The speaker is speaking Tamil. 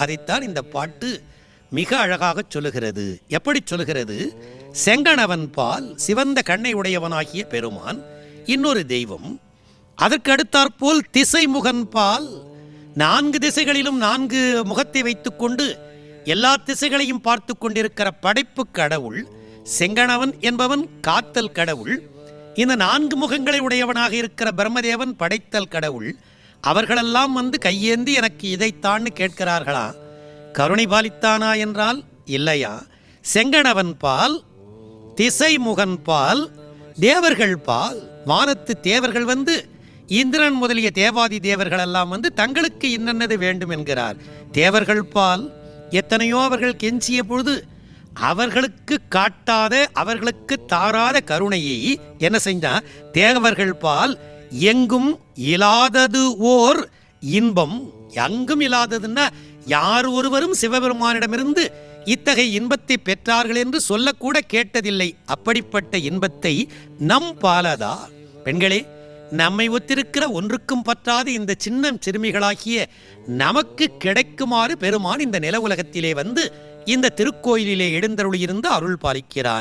அதைத்தான் இந்த பாட்டு மிக அழகாக சொல்லுகிறது. எப்படி சொல்லுகிறது? செங்கணவன் பால் சிவந்த கண்ணை உடையவனாகிய பெருமான் இன்னொரு தெய்வம் அதற்கு அடுத்தாற்போல் திசைமுகன் பால் நான்கு திசைகளிலும் நான்கு முகத்தை வைத்துக்கொண்டு எல்லா திசைகளையும் பார்த்து கொண்டிருக்கிற படைப்பு கடவுள் செங்கணவன் என்பவன் காத்தல் கடவுள் இந்த நான்கு முகங்களை உடையவனாக இருக்கிற பிரம்மதேவன் படைத்தல் கடவுள் அவர்களெல்லாம் வந்து கையேந்தி எனக்கு இதைத்தான்னு கேட்கிறார்களா? கருணை பாலித்தானா என்றால் இல்லையா? செங்கணவன் பால் திசை முகன் பால் தேவர்கள் பால் வானத்து தேவர்கள் வந்து இந்திரன் முதலிய தேவாதி தேவர்கள் எல்லாம் வந்து தங்களுக்கு இன்னென்னது வேண்டும் என்கிறார். தேவர்கள் பால் எத்தனையோ அவர்கள் கெஞ்சிய பொழுது அவர்களுக்கு காட்டாத அவர்களுக்கு தாராத கருணையை என்ன செஞ்சா தேவர்கள் பால் எங்கும் இல்லாதது ஓர் இன்பம். எங்கும் இல்லாததுன்னா யார் ஒருவரும் சிவபெருமானிடமிருந்து இத்தகைய இன்பத்தை பெற்றார்கள் என்று சொல்லக்கூட கேட்டதில்லை. அப்படிப்பட்ட இன்பத்தை நம் பாலதா. பெண்களே நம்மை ஒத்திருக்கிற ஒன்றுக்கும் பற்றாத இந்த சின்ன சிறுமிகளாகிய நமக்கு கிடைக்குமாறு பெருமான் இந்த நில உலகத்திலே வந்து இந்த திருக்கோயிலிலே எழுந்தருளியிருந்து அருள் பாலிக்கிறார்.